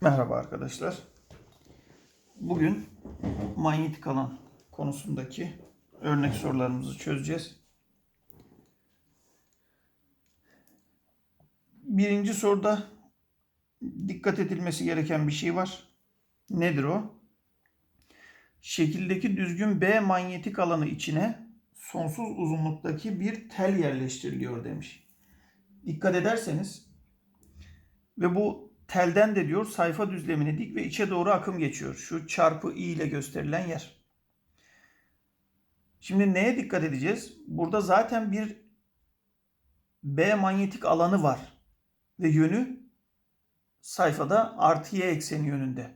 Merhaba arkadaşlar. Bugün manyetik alan konusundaki örnek sorularımızı çözeceğiz. Birinci soruda dikkat edilmesi gereken bir şey var. Nedir o? Şekildeki düzgün B manyetik alanı içine sonsuz uzunluktaki bir tel yerleştiriliyor demiş. Dikkat ederseniz ve bu telden de diyor sayfa düzlemine dik ve içe doğru akım geçiyor. Şu çarpı i ile gösterilen yer. Şimdi neye dikkat edeceğiz? Burada zaten bir B manyetik alanı var. Ve yönü sayfada artı y ekseni yönünde.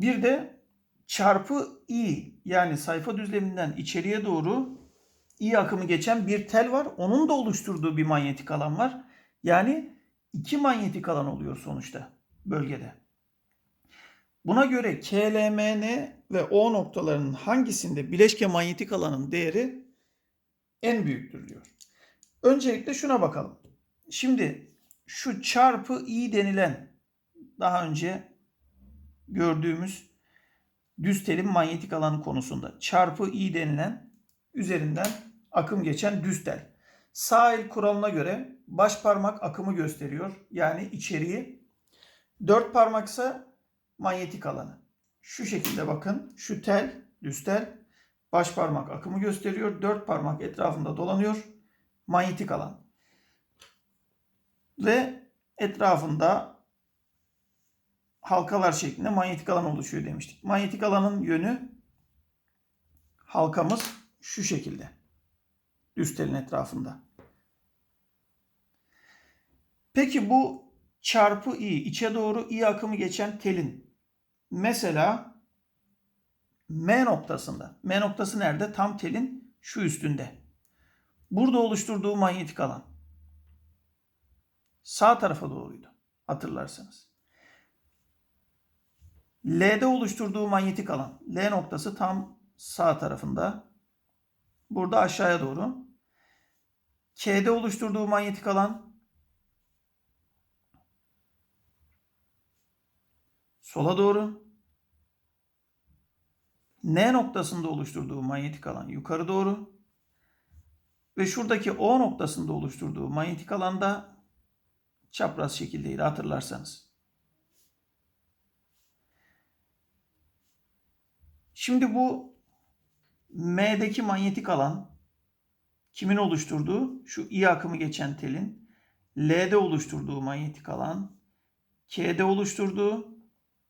Bir de çarpı i yani sayfa düzleminden içeriye doğru i akımı geçen bir tel var. Onun da oluşturduğu bir manyetik alan var. Yani iki manyetik alan oluyor sonuçta bölgede. Buna göre KLMN ve O noktalarının hangisinde bileşke manyetik alanın değeri en büyüktür diyor. Öncelikle şuna bakalım. Şimdi şu çarpı i denilen daha önce gördüğümüz düz telin manyetik alanı konusunda çarpı i denilen üzerinden akım geçen düz tel. Sağ el kuralına göre baş parmak akımı gösteriyor. Yani içeriği. Dört parmak ise manyetik alanı. Şu şekilde bakın. Şu tel, düz tel baş parmak akımı gösteriyor. Dört parmak etrafında dolanıyor. Manyetik alan. Ve etrafında halkalar şeklinde manyetik alan oluşuyor demiştik. Manyetik alanın yönü halkamız şu şekilde. Düz telin etrafında. Peki bu çarpı i içe doğru i akımı geçen telin mesela M noktasında. M noktası nerede? Tam telin şu üstünde. Burada oluşturduğu manyetik alan sağ tarafa doğruydu. Hatırlarsanız. L'de oluşturduğu manyetik alan. L noktası tam sağ tarafında. Burada aşağıya doğru. K'de oluşturduğu manyetik alan sola doğru. N noktasında oluşturduğu manyetik alan yukarı doğru. Ve şuradaki O noktasında oluşturduğu manyetik alanda çapraz şekildeydi hatırlarsanız. Şimdi bu M'deki manyetik alan kimin oluşturduğu? Şu I akımı geçen telin. L'de oluşturduğu manyetik alan. K'de oluşturduğu.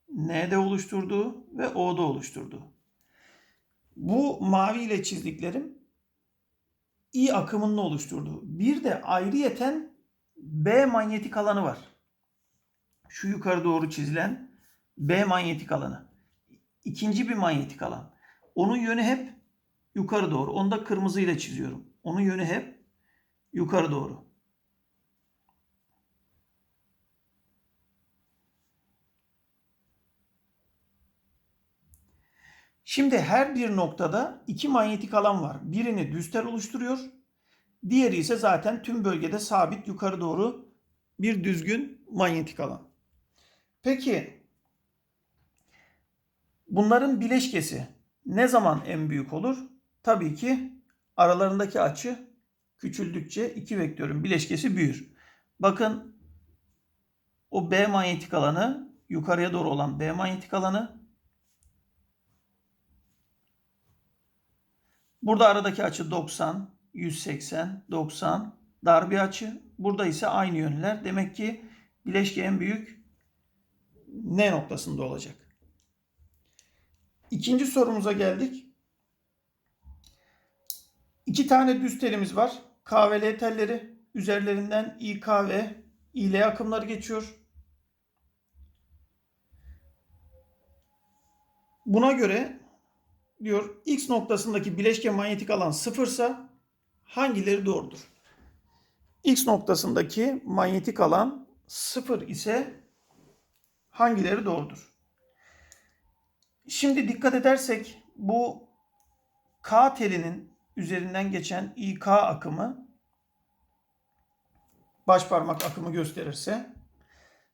N'de oluşturduğu ve O'da oluşturduğu. Bu mavi ile çizdiklerim I akımının oluşturduğu. Bir de ayrıyeten B manyetik alanı var. Şu yukarı doğru çizilen B manyetik alanı. İkinci bir manyetik alan. Onun yönü hep yukarı doğru. Onu da kırmızıyla çiziyorum. Onun yönü hep yukarı doğru. Şimdi her bir noktada iki manyetik alan var. Birini düz oluşturuyor. Diğeri ise zaten tüm bölgede sabit yukarı doğru bir düzgün manyetik alan. Peki bunların bileşkesi ne zaman en büyük olur? Tabii ki aralarındaki açı küçüldükçe iki vektörün bileşkesi büyür. Bakın o B manyetik alanı yukarıya doğru olan B manyetik alanı Burada aradaki açı 90, 180, 90 dar bir açı. Burada ise aynı yönler. Demek ki bileşke en büyük N noktasında olacak. İkinci sorumuza geldik. İki tane düz telimiz var. K ve L telleri. Üzerlerinden İK ve İL akımları geçiyor. Buna göre diyor X noktasındaki bileşke manyetik alan sıfırsa hangileri doğrudur? X noktasındaki manyetik alan sıfır ise hangileri doğrudur? Şimdi dikkat edersek bu K telinin üzerinden geçen İK akımı baş parmak akımı gösterirse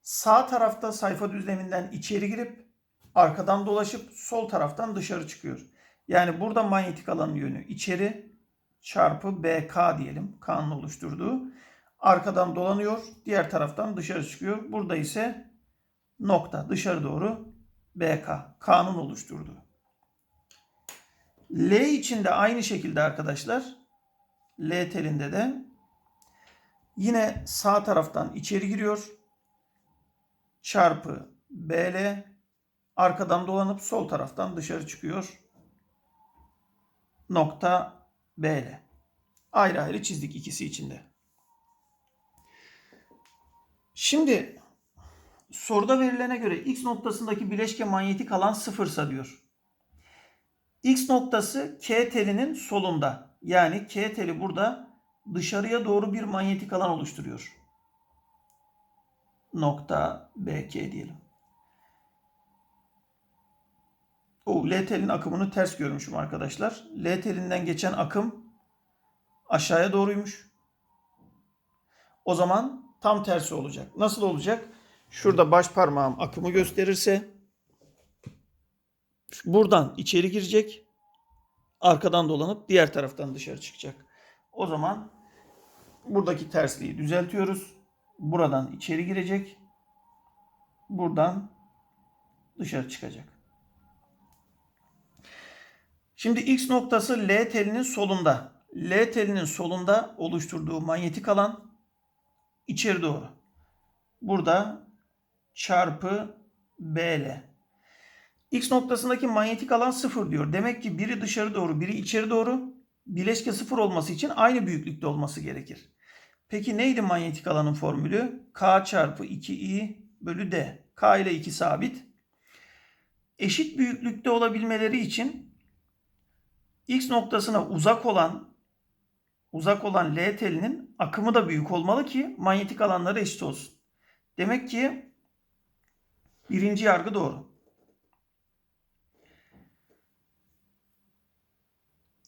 Sağ tarafta sayfa düzleminden içeri girip arkadan dolaşıp sol taraftan dışarı çıkıyor. Yani burada manyetik alanın yönü içeri çarpı BK diyelim. K'nın oluşturduğu. Arkadan dolanıyor. Diğer taraftan dışarı çıkıyor. Burada ise nokta dışarı doğru BK. K'nın oluşturduğu. L için de aynı şekilde arkadaşlar. L telinde de yine sağ taraftan içeri giriyor. Çarpı BL arkadan dolanıp sol taraftan dışarı çıkıyor. Nokta BL. Ayrı ayrı çizdik ikisi içinde. Şimdi soruda verilene göre x noktasındaki bileşke manyetik alan sıfırsa diyor. X noktası K telinin solunda. Yani K teli burada dışarıya doğru bir manyetik alan oluşturuyor. Nokta BK diyelim. O L telin akımını ters görmüşüm arkadaşlar. L telinden geçen akım aşağıya doğruymuş. O zaman tam tersi olacak. Nasıl olacak? Şurada baş parmağım akımı gösterirse buradan içeri girecek. Arkadan dolanıp diğer taraftan dışarı çıkacak. O zaman buradaki tersliği düzeltiyoruz. Buradan içeri girecek. Buradan dışarı çıkacak. Şimdi X noktası L telinin solunda. L telinin solunda oluşturduğu manyetik alan içeri doğru. Burada çarpı BL. X noktasındaki manyetik alan sıfır diyor. Demek ki biri dışarı doğru, biri içeri doğru. Bileşke sıfır olması için aynı büyüklükte olması gerekir. Peki neydi manyetik alanın formülü? K çarpı 2i bölü d. K ile 2 sabit. Eşit büyüklükte olabilmeleri için X noktasına uzak olan uzak olan L telinin akımı da büyük olmalı ki manyetik alanları eşit olsun. Demek ki birinci yargı doğru.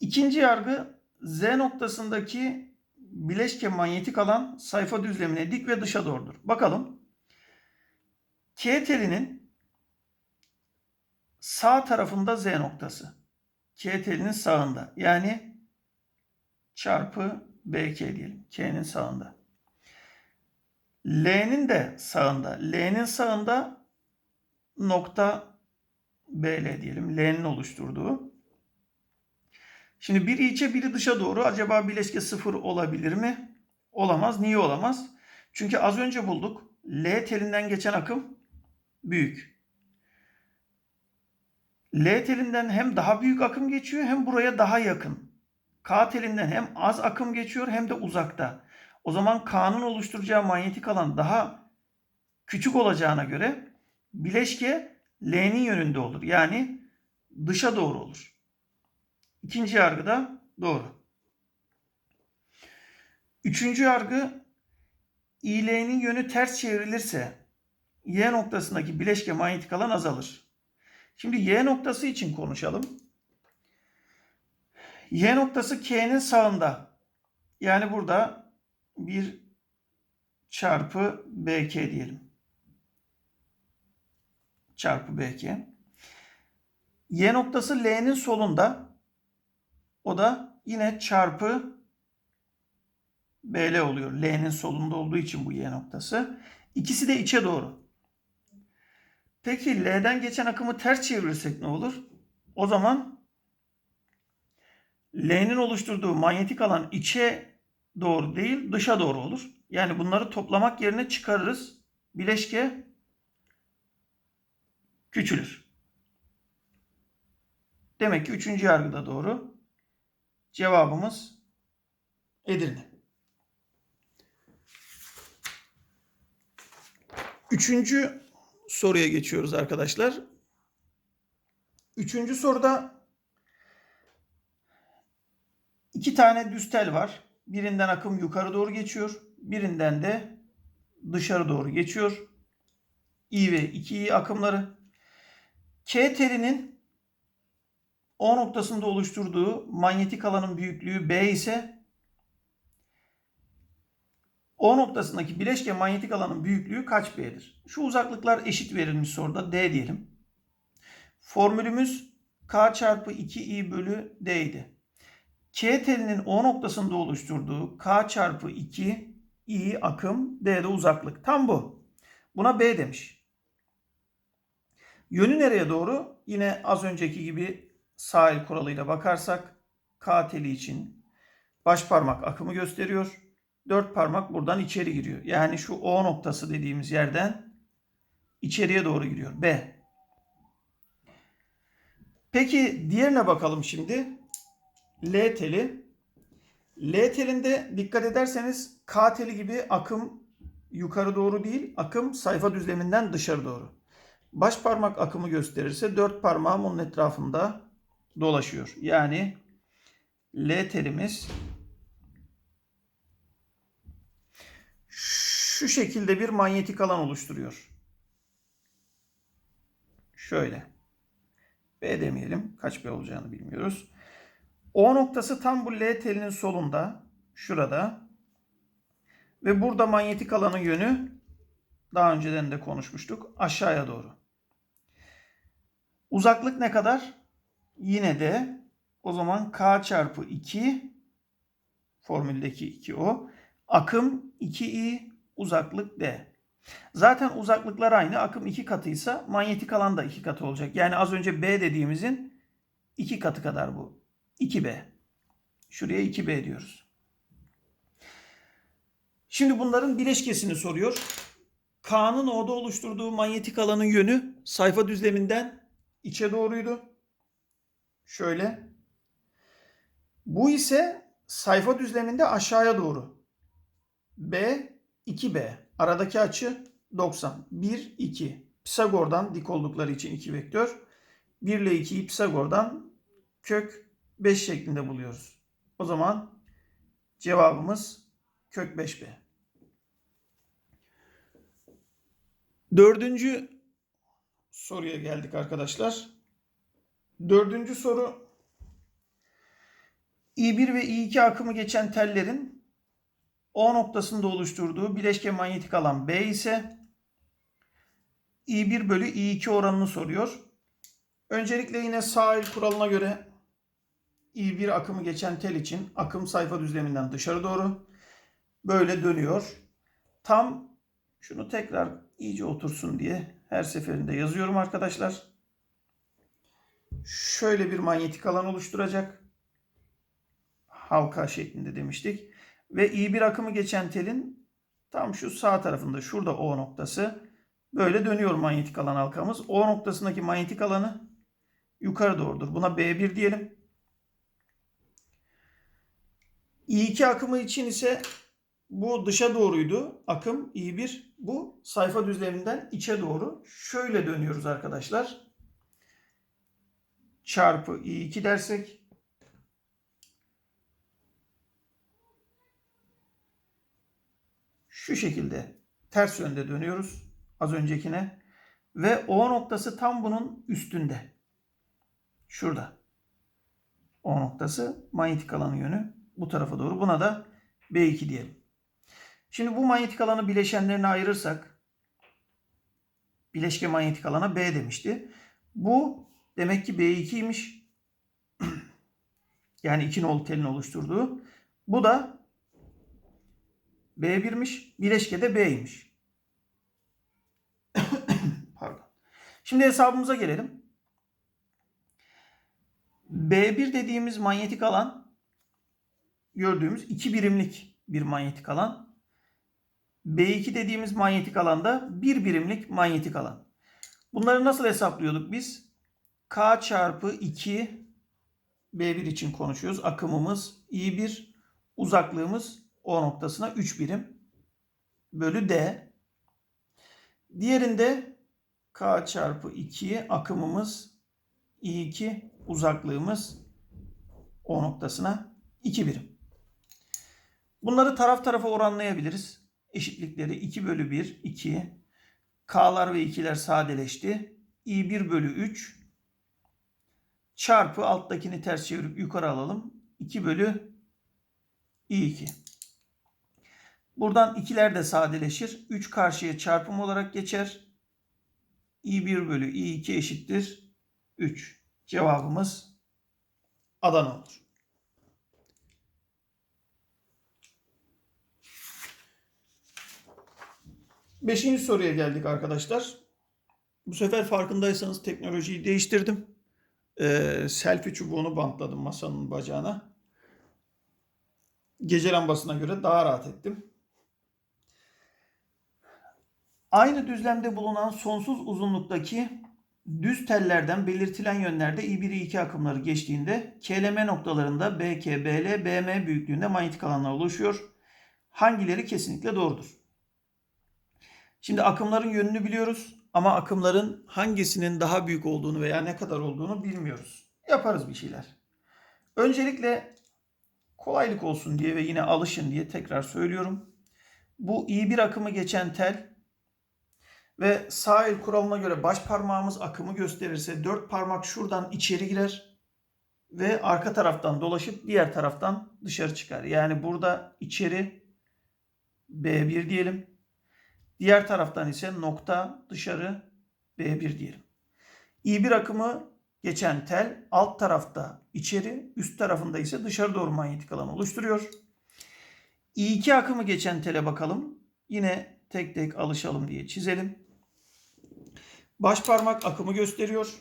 İkinci yargı Z noktasındaki bileşke manyetik alan sayfa düzlemine dik ve dışa doğrudur. Bakalım. K telinin sağ tarafında Z noktası. K telinin sağında. Yani çarpı BK diyelim. K'nin sağında. L'nin de sağında. L'nin sağında nokta BL diyelim. L'nin oluşturduğu. Şimdi biri içe biri dışa doğru. Acaba bileşke sıfır olabilir mi? Olamaz. Niye olamaz? Çünkü az önce bulduk. L telinden geçen akım büyük. L telinden hem daha büyük akım geçiyor hem buraya daha yakın. K telinden hem az akım geçiyor hem de uzakta. O zaman K'nın oluşturacağı manyetik alan daha küçük olacağına göre bileşke L'nin yönünde olur. Yani dışa doğru olur. İkinci yargı da doğru. Üçüncü yargı İL'nin yönü ters çevrilirse Y noktasındaki bileşke manyetik alan azalır. Şimdi Y noktası için konuşalım. Y noktası K'nin sağında. Yani burada bir çarpı BK diyelim. Çarpı BK. Y noktası L'nin solunda. O da yine çarpı BL oluyor. L'nin solunda olduğu için bu Y noktası. İkisi de içe doğru. Peki L'den geçen akımı ters çevirirsek ne olur? O zaman L'nin oluşturduğu manyetik alan içe doğru değil dışa doğru olur. Yani bunları toplamak yerine çıkarırız. Bileşke küçülür. Demek ki üçüncü yargı da doğru. Cevabımız Edirne. Üçüncü soruya geçiyoruz arkadaşlar. Üçüncü soruda iki tane düz tel var. Birinden akım yukarı doğru geçiyor. Birinden de dışarı doğru geçiyor. I ve 2i akımları. K telinin O noktasında oluşturduğu manyetik alanın büyüklüğü B ise O noktasındaki bileşke manyetik alanın büyüklüğü kaç B'dir? Şu uzaklıklar eşit verilmiş soruda D diyelim. Formülümüz K çarpı 2i bölü D idi. K telinin O noktasında oluşturduğu K çarpı 2 i akım D'de uzaklık. Tam bu. Buna B demiş. Yönü nereye doğru? Yine az önceki gibi sağ el kuralıyla bakarsak K teli için baş parmak akımı gösteriyor. Dört parmak buradan içeri giriyor. Yani şu O noktası dediğimiz yerden içeriye doğru giriyor. B. Peki diğerine bakalım şimdi. L teli. L telinde dikkat ederseniz K teli gibi akım yukarı doğru değil, akım sayfa düzleminden dışarı doğru. Baş parmak akımı gösterirse dört parmağım onun etrafında dolaşıyor. Yani L telimiz şu şekilde bir manyetik alan oluşturuyor. Şöyle. B demeyelim. Kaç B olacağını bilmiyoruz. O noktası tam bu L telinin solunda. Şurada. Ve burada manyetik alanın yönü daha önceden de konuşmuştuk. Aşağıya doğru. Uzaklık ne kadar? Yine de o zaman K çarpı 2 formüldeki 2 o. Akım 2i uzaklık d. Zaten uzaklıklar aynı. Akım 2 katıysa manyetik alan da 2 katı olacak. Yani az önce B dediğimizin 2 katı kadar bu. 2B. Şuraya 2B diyoruz. Şimdi bunların bileşkesini soruyor. K'nın O'da oluşturduğu manyetik alanın yönü sayfa düzleminden içe doğruydu. Şöyle. Bu ise sayfa düzleminde aşağıya doğru. B 2B. Aradaki açı 90. 1 2. Pisagor'dan dik oldukları için 2 vektör. 1 ile 2'yi Pisagor'dan kök 5 şeklinde buluyoruz. O zaman cevabımız kök 5B. Dördüncü soruya geldik arkadaşlar. Dördüncü soru I1 ve I2 akımı geçen tellerin O noktasında oluşturduğu bileşke manyetik alan B ise I1 bölü I2 oranını soruyor. Öncelikle yine sağ kuralına göre I1 akımı geçen tel için akım sayfa düzleminden dışarı doğru böyle dönüyor. Tam şunu tekrar iyice otursun diye her seferinde yazıyorum arkadaşlar. Şöyle bir manyetik alan oluşturacak. Halka şeklinde demiştik. Ve i1 akımı geçen telin tam şu sağ tarafında şurada O noktası. Böyle dönüyor manyetik alan halkamız. O noktasındaki manyetik alanı yukarı doğrudur. Buna B1 diyelim. I2 akımı için ise bu dışa doğruydu. Akım I1. Bu sayfa düzleminden içe doğru. Şöyle dönüyoruz arkadaşlar. Çarpı I2 dersek şu şekilde ters yönde dönüyoruz az öncekine ve O noktası tam bunun üstünde. Şurada. O noktası manyetik alanı yönü bu tarafa doğru. Buna da B2 diyelim. Şimdi bu manyetik alanı bileşenlerine ayırırsak bileşke manyetik alana B demişti. Bu demek ki B2'ymiş. yani 2 nolu telin oluşturduğu. Bu da B1'miş. Bileşke de B'ymiş. Pardon. Şimdi hesabımıza gelelim. B1 dediğimiz manyetik alan gördüğümüz 2 birimlik bir manyetik alan. B2 dediğimiz manyetik alanda 1 birimlik manyetik alan. Bunları nasıl hesaplıyorduk biz? K çarpı 2 B1 için konuşuyoruz. Akımımız I1, uzaklığımız O noktasına 3 birim bölü D. Diğerinde K çarpı 2 akımımız I2, uzaklığımız O noktasına 2 birim. Bunları taraf tarafa oranlayabiliriz. Eşitlikleri 2 bölü 1, 2. K'lar ve 2'ler sadeleşti. I1 bölü 3 çarpı alttakini ters çevirip yukarı alalım. 2 bölü I2. Buradan ikiler de sadeleşir. 3 karşıya çarpım olarak geçer. i1 bölü i2 eşittir 3. Cevabımız Adana olur. Beşinci soruya geldik arkadaşlar. Bu sefer farkındaysanız teknolojiyi değiştirdim. Ee, selfie çubuğunu bantladım masanın bacağına. Gece lambasına göre daha rahat ettim. Aynı düzlemde bulunan sonsuz uzunluktaki düz tellerden belirtilen yönlerde I1 I2 akımları geçtiğinde KLM noktalarında BK, BL, BM büyüklüğünde manyetik alanlar oluşuyor. Hangileri kesinlikle doğrudur? Şimdi akımların yönünü biliyoruz ama akımların hangisinin daha büyük olduğunu veya ne kadar olduğunu bilmiyoruz. Yaparız bir şeyler. Öncelikle kolaylık olsun diye ve yine alışın diye tekrar söylüyorum. Bu i1 akımı geçen tel ve sağ el kuralına göre baş parmağımız akımı gösterirse dört parmak şuradan içeri girer ve arka taraftan dolaşıp diğer taraftan dışarı çıkar. Yani burada içeri B1 diyelim. Diğer taraftan ise nokta dışarı B1 diyelim. I1 akımı geçen tel alt tarafta içeri, üst tarafında ise dışarı doğru manyetik alan oluşturuyor. I2 akımı geçen tele bakalım. Yine tek tek alışalım diye çizelim. Baş parmak akımı gösteriyor.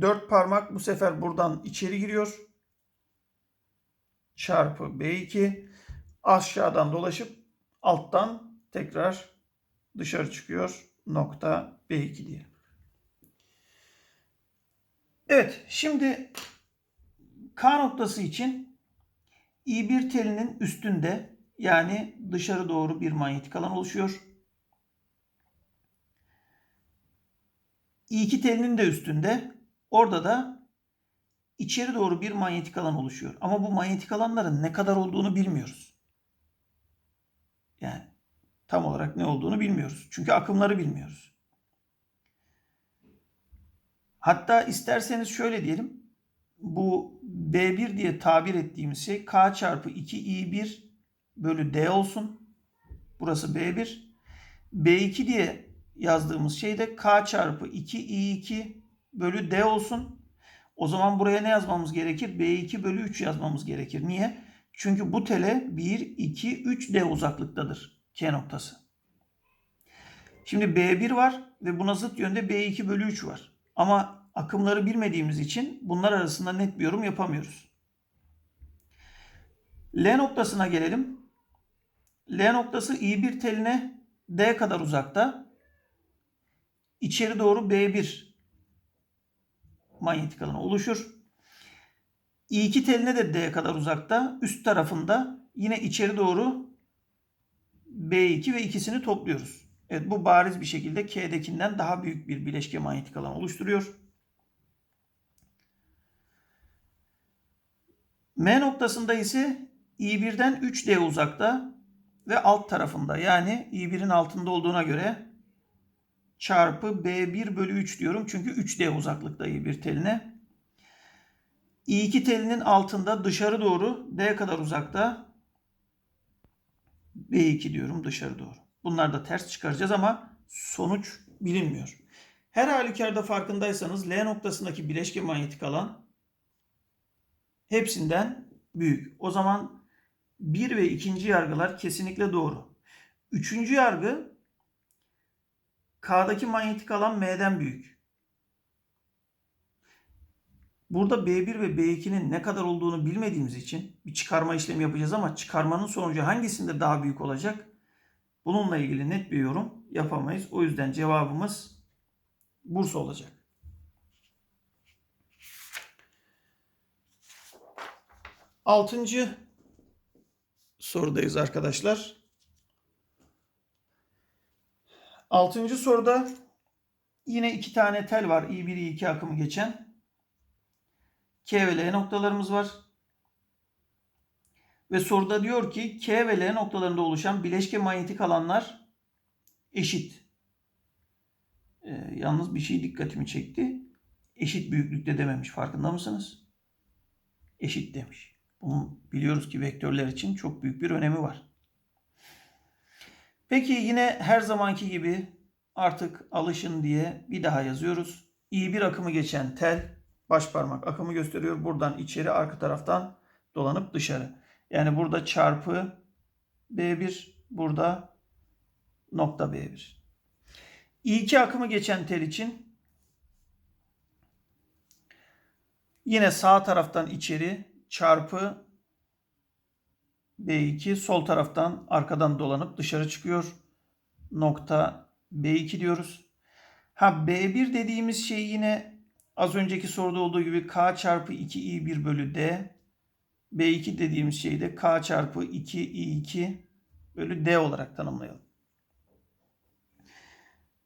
Dört parmak bu sefer buradan içeri giriyor. Çarpı B2. Aşağıdan dolaşıp alttan tekrar dışarı çıkıyor. Nokta B2 diyelim. Evet şimdi K noktası için I1 telinin üstünde yani dışarı doğru bir manyetik alan oluşuyor. I2 telinin de üstünde orada da içeri doğru bir manyetik alan oluşuyor. Ama bu manyetik alanların ne kadar olduğunu bilmiyoruz. Yani tam olarak ne olduğunu bilmiyoruz. Çünkü akımları bilmiyoruz. Hatta isterseniz şöyle diyelim. Bu B1 diye tabir ettiğimiz şey K çarpı 2I1 bölü D olsun. Burası B1. B2 diye yazdığımız şey de K çarpı 2I2 bölü D olsun. O zaman buraya ne yazmamız gerekir? B2 bölü 3 yazmamız gerekir. Niye? Çünkü bu tele 1, 2, 3 D uzaklıktadır. K noktası. Şimdi B1 var ve buna zıt yönde B2 bölü 3 var. Ama akımları bilmediğimiz için bunlar arasında net bir yorum yapamıyoruz. L noktasına gelelim. L noktası I1 teline D kadar uzakta. İçeri doğru B1 manyetik alanı oluşur. I2 teline de D kadar uzakta. Üst tarafında yine içeri doğru B2 ve ikisini topluyoruz. Evet bu bariz bir şekilde K'dekinden daha büyük bir bileşke manyetik alan oluşturuyor. M noktasında ise I1'den 3D uzakta ve alt tarafında yani I1'in altında olduğuna göre çarpı B1 bölü 3 diyorum. Çünkü 3D uzaklıkta I1 teline. I2 telinin altında dışarı doğru D kadar uzakta B2 diyorum dışarı doğru. Bunlar da ters çıkaracağız ama sonuç bilinmiyor. Her halükarda farkındaysanız L noktasındaki bileşke manyetik alan hepsinden büyük. O zaman bir ve ikinci yargılar kesinlikle doğru. Üçüncü yargı K'daki manyetik alan M'den büyük. Burada B1 ve B2'nin ne kadar olduğunu bilmediğimiz için bir çıkarma işlemi yapacağız ama çıkarmanın sonucu hangisinde daha büyük olacak? Bununla ilgili net bir yorum yapamayız. O yüzden cevabımız Bursa olacak. Altıncı sorudayız arkadaşlar. Altıncı soruda yine iki tane tel var. I1, I2 akımı geçen. K ve L noktalarımız var. Ve soruda diyor ki K ve L noktalarında oluşan bileşke manyetik alanlar eşit. Ee, yalnız bir şey dikkatimi çekti. Eşit büyüklükte dememiş. Farkında mısınız? Eşit demiş. Bunun biliyoruz ki vektörler için çok büyük bir önemi var. Peki yine her zamanki gibi artık alışın diye bir daha yazıyoruz. i1 akımı geçen tel baş parmak akımı gösteriyor. Buradan içeri arka taraftan dolanıp dışarı. Yani burada çarpı B1 burada nokta B1. i2 akımı geçen tel için yine sağ taraftan içeri çarpı B2 sol taraftan arkadan dolanıp dışarı çıkıyor. Nokta B2 diyoruz. Ha B1 dediğimiz şey yine az önceki soruda olduğu gibi K çarpı 2i1 bölü D. B2 dediğimiz şeyi de K çarpı 2i2 bölü D olarak tanımlayalım.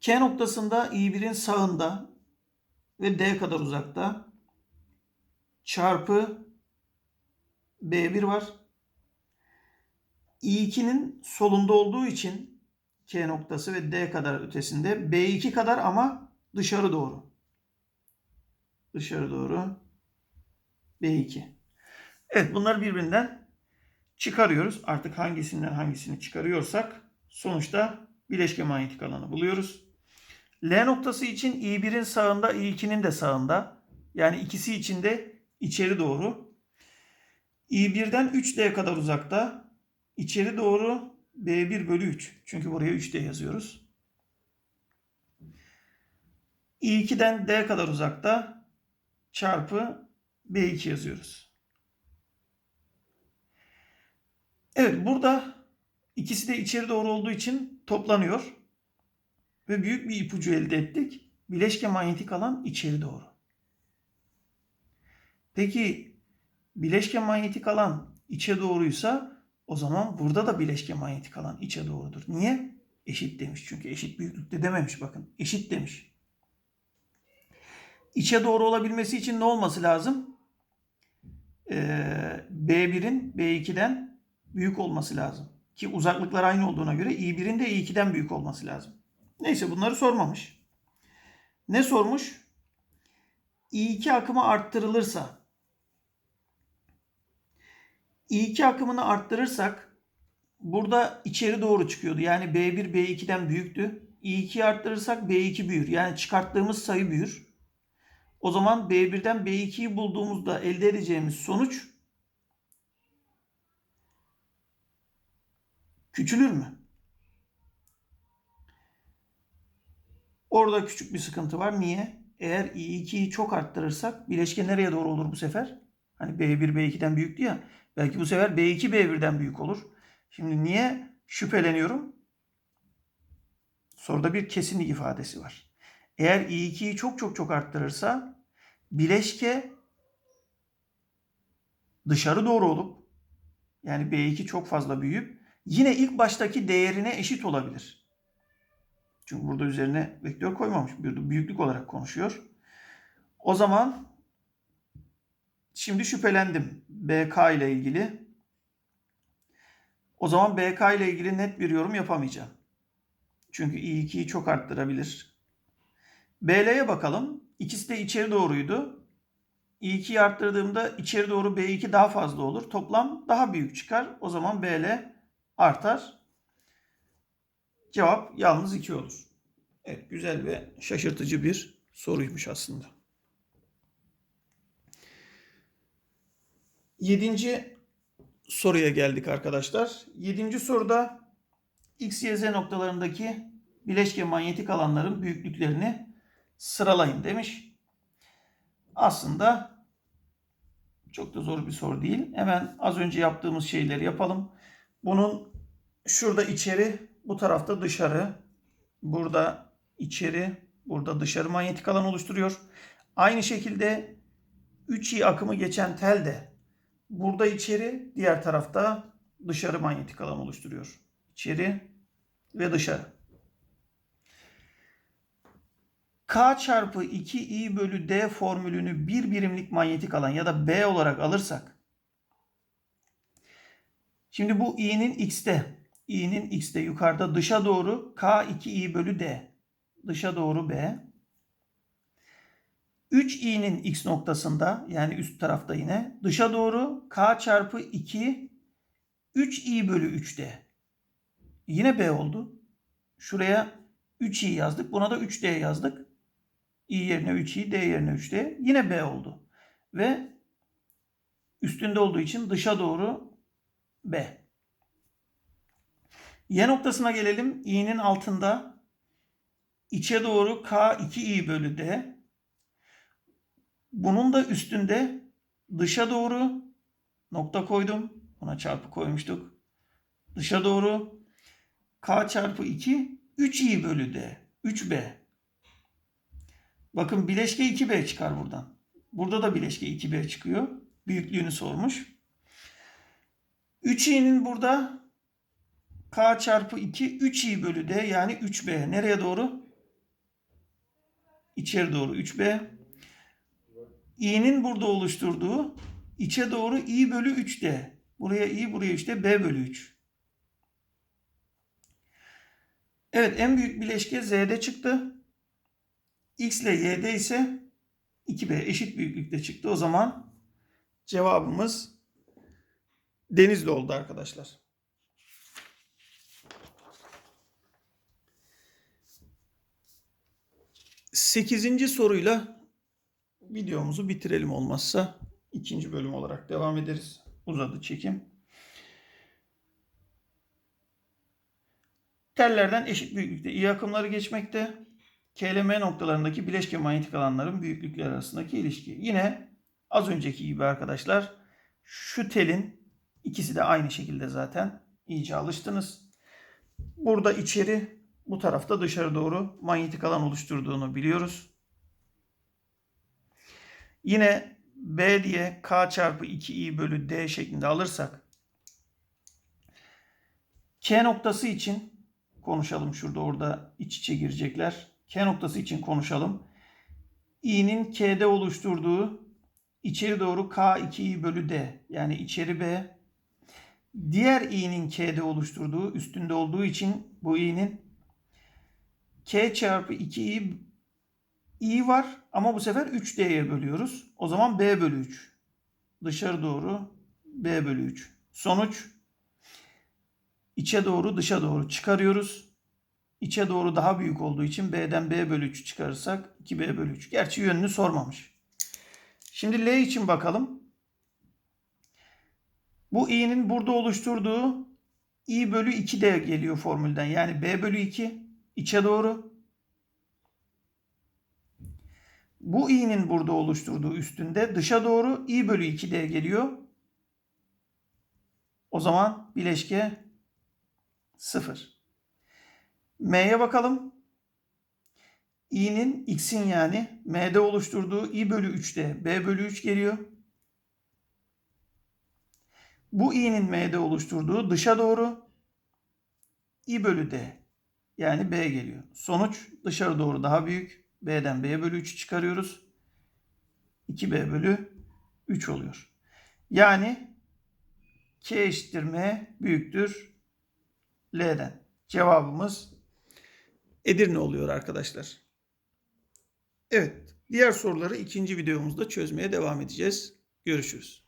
K noktasında i1'in sağında ve D kadar uzakta çarpı B1 var. i2'nin solunda olduğu için K noktası ve D kadar ötesinde B2 kadar ama dışarı doğru. Dışarı doğru B2. Evet bunları birbirinden çıkarıyoruz. Artık hangisinden hangisini çıkarıyorsak sonuçta bileşke manyetik alanı buluyoruz. L noktası için i1'in sağında i2'nin de sağında. Yani ikisi için de içeri doğru. i1'den 3D kadar uzakta. içeri doğru B1 bölü 3. Çünkü buraya 3D yazıyoruz. i2'den D kadar uzakta çarpı B2 yazıyoruz. Evet burada ikisi de içeri doğru olduğu için toplanıyor. Ve büyük bir ipucu elde ettik. Bileşke manyetik alan içeri doğru. Peki bileşke manyetik alan içe doğruysa o zaman burada da bileşke manyetik alan içe doğrudur. Niye? Eşit demiş çünkü eşit büyüklükte dememiş bakın. Eşit demiş. İçe doğru olabilmesi için ne olması lazım? Ee, B1'in B2'den büyük olması lazım. Ki uzaklıklar aynı olduğuna göre i1'in de i2'den büyük olması lazım. Neyse bunları sormamış. Ne sormuş? i2 akımı arttırılırsa i2 akımını arttırırsak burada içeri doğru çıkıyordu. Yani B1 B2'den büyüktü. i2'yi arttırırsak B2 büyür. Yani çıkarttığımız sayı büyür. O zaman B1'den B2'yi bulduğumuzda elde edeceğimiz sonuç küçülür mü? Orada küçük bir sıkıntı var. Niye? Eğer i2'yi çok arttırırsak bileşke nereye doğru olur bu sefer? Hani B1 B2'den büyüktü ya. Belki bu sefer B2 B1'den büyük olur. Şimdi niye şüpheleniyorum? Soruda bir kesinlik ifadesi var. Eğer i2'yi çok çok çok arttırırsa bileşke dışarı doğru olup yani B2 çok fazla büyüyüp yine ilk baştaki değerine eşit olabilir. Çünkü burada üzerine vektör koymamış. Bir büyüklük olarak konuşuyor. O zaman şimdi şüphelendim BK ile ilgili. O zaman BK ile ilgili net bir yorum yapamayacağım. Çünkü i2'yi çok arttırabilir. BL'ye bakalım. İkisi de içeri doğruydu. i2'yi arttırdığımda içeri doğru B2 daha fazla olur. Toplam daha büyük çıkar. O zaman BL artar. Cevap yalnız 2 olur. Evet güzel ve şaşırtıcı bir soruymuş aslında. Yedinci soruya geldik arkadaşlar. Yedinci soruda X, Y, Z noktalarındaki bileşke manyetik alanların büyüklüklerini sıralayın demiş. Aslında çok da zor bir soru değil. Hemen az önce yaptığımız şeyleri yapalım. Bunun şurada içeri, bu tarafta dışarı, burada içeri, burada dışarı manyetik alan oluşturuyor. Aynı şekilde 3i akımı geçen tel de burada içeri, diğer tarafta dışarı manyetik alan oluşturuyor. İçeri ve dışarı. K çarpı 2i bölü D formülünü bir birimlik manyetik alan ya da B olarak alırsak Şimdi bu i'nin x'te, i'nin x'te yukarıda dışa doğru k 2i bölü d. Dışa doğru b. 3i'nin x noktasında yani üst tarafta yine dışa doğru k çarpı 2 3i bölü 3d. Yine b oldu. Şuraya 3i yazdık. Buna da 3d yazdık. İ yerine 3i, d yerine 3d. Yine b oldu. Ve üstünde olduğu için dışa doğru b. Y noktasına gelelim. i'nin altında içe doğru k 2i bölü d. Bunun da üstünde dışa doğru nokta koydum. Buna çarpı koymuştuk. Dışa doğru k çarpı 2 3i bölü d. 3b. Bakın bileşke 2b çıkar buradan. Burada da bileşke 2b çıkıyor. Büyüklüğünü sormuş. 3i'nin burada k çarpı 2 3i bölü d yani 3b. Nereye doğru? İçeri doğru 3b. i'nin burada oluşturduğu içe doğru i bölü 3d. Buraya i buraya işte b bölü 3. Evet en büyük bileşke z'de çıktı. X ile y'de ise 2b eşit büyüklükte çıktı. O zaman cevabımız Denizli oldu arkadaşlar. Sekizinci soruyla videomuzu bitirelim olmazsa. ikinci bölüm olarak devam ederiz. Uzadı çekim. Tellerden eşit büyüklükte iyi akımları geçmekte. K ile M noktalarındaki bileşke manyetik alanların büyüklükleri arasındaki ilişki. Yine az önceki gibi arkadaşlar şu telin ikisi de aynı şekilde zaten iyice alıştınız. Burada içeri bu tarafta dışarı doğru manyetik alan oluşturduğunu biliyoruz. Yine B diye K çarpı 2i bölü D şeklinde alırsak K noktası için konuşalım. Şurada orada iç içe girecekler. K noktası için konuşalım. i'nin K'de oluşturduğu içeri doğru K2i bölü D yani içeri B. Diğer i'nin K'de oluşturduğu üstünde olduğu için bu i'nin K çarpı 2i i var ama bu sefer 3d'ye bölüyoruz. O zaman b bölü 3. Dışarı doğru b bölü 3. Sonuç içe doğru dışa doğru çıkarıyoruz. İçe doğru daha büyük olduğu için b'den b bölü 3 çıkarırsak 2b bölü 3. Gerçi yönünü sormamış. Şimdi L için bakalım. Bu i'nin burada oluşturduğu i bölü 2 de geliyor formülden. Yani b bölü 2 içe doğru. Bu i'nin burada oluşturduğu üstünde dışa doğru i bölü 2d geliyor. O zaman bileşke 0. M'ye bakalım. i'nin x'in yani m'de oluşturduğu i bölü 3'te b bölü 3 geliyor. Bu i'nin m'de oluşturduğu dışa doğru i bölü d yani b geliyor. Sonuç dışarı doğru daha büyük. B'den B bölü 3 çıkarıyoruz. 2B bölü 3 oluyor. Yani K eşittir M büyüktür L'den. Cevabımız Edirne oluyor arkadaşlar. Evet. Diğer soruları ikinci videomuzda çözmeye devam edeceğiz. Görüşürüz.